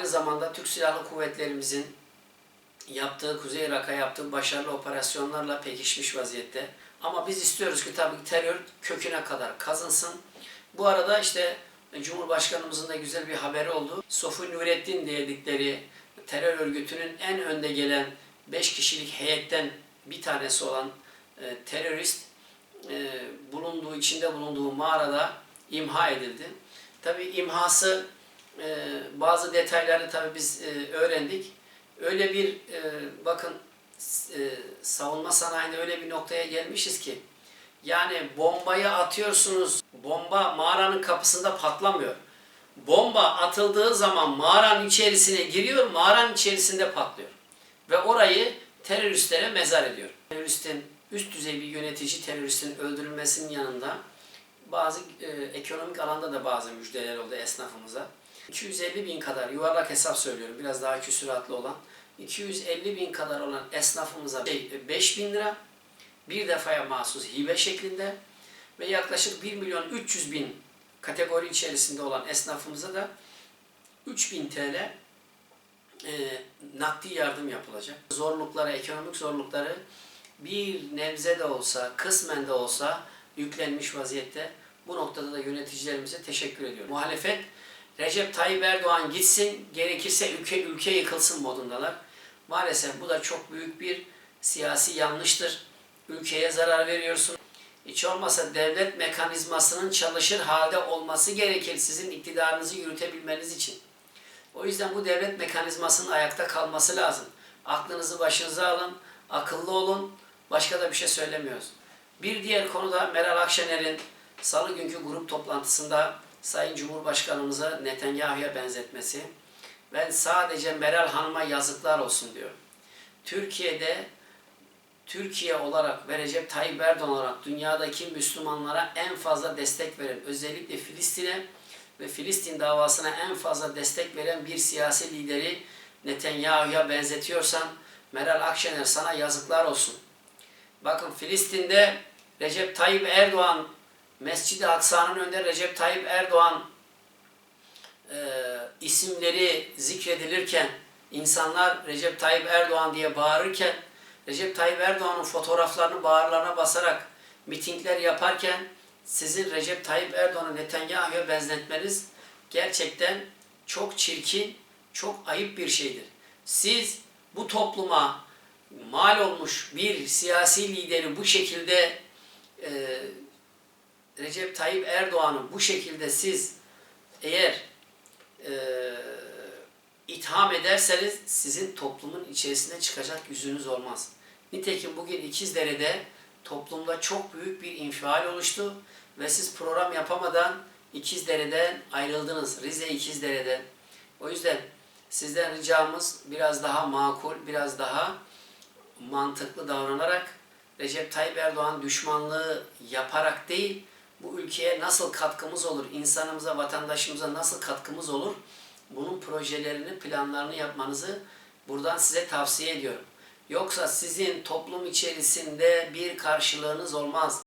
aynı zamanda Türk Silahlı Kuvvetlerimizin yaptığı, Kuzey Irak'a yaptığı başarılı operasyonlarla pekişmiş vaziyette. Ama biz istiyoruz ki tabii terör köküne kadar kazınsın. Bu arada işte Cumhurbaşkanımızın da güzel bir haberi oldu. Sofu Nurettin dedikleri terör örgütünün en önde gelen 5 kişilik heyetten bir tanesi olan e, terörist e, bulunduğu içinde bulunduğu mağarada imha edildi. Tabii imhası e, bazı detayları tabii biz e, öğrendik. Öyle bir e, bakın e, savunma sanayinde öyle bir noktaya gelmişiz ki yani bombayı atıyorsunuz. Bomba mağaranın kapısında patlamıyor. Bomba atıldığı zaman mağaranın içerisine giriyor, mağaranın içerisinde patlıyor. Ve orayı teröristlere mezar ediyor. Teröristin üst düzey bir yönetici teröristin öldürülmesinin yanında bazı e, ekonomik alanda da bazı müjdeler oldu esnafımıza. 250 bin kadar yuvarlak hesap söylüyorum biraz daha küsuratlı olan 250 bin kadar olan esnafımıza 5 bin lira bir defaya mahsus hibe şeklinde ve yaklaşık 1 milyon 300 bin kategori içerisinde olan esnafımıza da 3000 TL e, nakdi yardım yapılacak. Zorlukları, ekonomik zorlukları bir nebze de olsa, kısmen de olsa yüklenmiş vaziyette. Bu noktada da yöneticilerimize teşekkür ediyorum. Muhalefet Recep Tayyip Erdoğan gitsin, gerekirse ülke ülke yıkılsın modundalar. Maalesef bu da çok büyük bir siyasi yanlıştır. Ülkeye zarar veriyorsun. Hiç olmasa devlet mekanizmasının çalışır halde olması gerekir sizin iktidarınızı yürütebilmeniz için. O yüzden bu devlet mekanizmasının ayakta kalması lazım. Aklınızı başınıza alın, akıllı olun. Başka da bir şey söylemiyoruz. Bir diğer konu da Meral Akşener'in salı günkü grup toplantısında Sayın Cumhurbaşkanımıza Netanyahu'ya benzetmesi. Ben sadece Meral Hanım'a yazıklar olsun diyorum. Türkiye'de Türkiye olarak ve Recep Tayyip Erdoğan olarak dünyadaki Müslümanlara en fazla destek veren, özellikle Filistin'e ve Filistin davasına en fazla destek veren bir siyasi lideri Netanyahu'ya benzetiyorsan Meral Akşener sana yazıklar olsun. Bakın Filistin'de Recep Tayyip Erdoğan Mescid-i Aksa'nın önünde Recep Tayyip Erdoğan e, isimleri zikredilirken insanlar Recep Tayyip Erdoğan diye bağırırken Recep Tayyip Erdoğan'ın fotoğraflarını bağırlarına basarak mitingler yaparken sizin Recep Tayyip Erdoğan'ı Netanyahu'ya benzetmeniz gerçekten çok çirkin, çok ayıp bir şeydir. Siz bu topluma mal olmuş bir siyasi lideri bu şekilde e, Recep Tayyip Erdoğan'ı bu şekilde siz eğer e, itham ederseniz sizin toplumun içerisine çıkacak yüzünüz olmaz. Nitekim bugün İkizdere'de toplumda çok büyük bir infial oluştu ve siz program yapamadan İkizdere'den ayrıldınız. Rize İkizdere'den. O yüzden sizden ricamız biraz daha makul, biraz daha mantıklı davranarak Recep Tayyip Erdoğan düşmanlığı yaparak değil, ülkeye nasıl katkımız olur, insanımıza, vatandaşımıza nasıl katkımız olur, bunun projelerini, planlarını yapmanızı buradan size tavsiye ediyorum. Yoksa sizin toplum içerisinde bir karşılığınız olmaz.